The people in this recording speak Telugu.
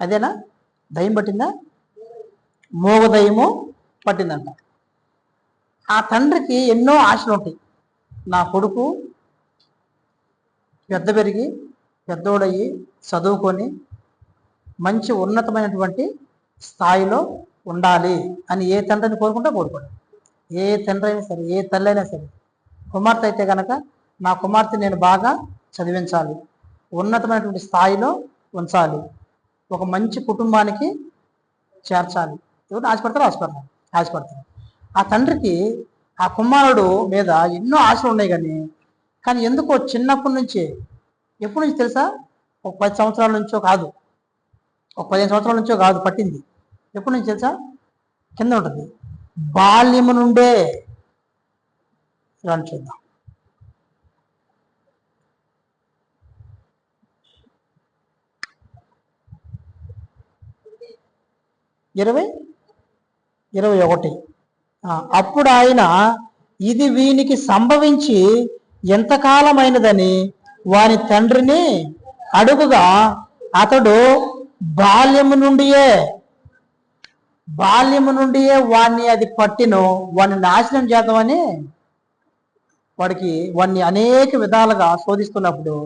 అదేనా? దయ్యం పట్టిందా? మోగ దయ్యము పట్టిందంట. ఆ తండ్రికి ఎన్నో ఆశలు ఉంటాయి. నా కొడుకు పెద్ద పెరిగి పెద్దోడయ్యి చదువుకొని మంచి ఉన్నతమైనటువంటి స్థాయిలో ఉండాలి అని ఏ తండ్రిని కోరుకుంటే కోరుకోండి. ఏ తండ్రి అయినా సరే ఏ తల్లి అయినా సరే కుమార్తె అయితే కనుక నా కుమార్తె నేను బాగా చదివించాలి. ఉన్నతమైనటువంటి స్థాయిలో ఉంచాలి. ఒక మంచి కుటుంబానికి చేర్చాలి. ఎవరు ఆశపడతారు ఆశపడతారు. ఆశపడతారు. ఆ తండ్రికి ఆ కుమారుడు మీద ఎన్నో ఆశలు ఉన్నాయి కానీ కానీ ఎందుకో చిన్నప్పటి నుంచి ఎప్పటి నుంచి తెలుసా? ఒక పది సంవత్సరాల నుంచో కాదు. ఒక పదిహేను సంవత్సరాల నుంచో కాదు పట్టింది. ఎప్పటి నుంచి తెలుసా? కింద ఉంటుంది. బాల్యము నుండే. రండి చూద్దాం. ఇరవై? ఇరవై ఒకటి. అప్పుడు ఆయన ఇది వీనికి సంభవించి ఎంతకాలమైనదని వాని తండ్రిని అడుగుగా అతడు బాల్యము నుండియే బాల్యము నుండియే వాణ్ణి అది పట్టిను వాడిని నాశనం చేద్దామని వాడికి వాడిని అనేక విధాలుగా శోధిస్తున్నప్పుడు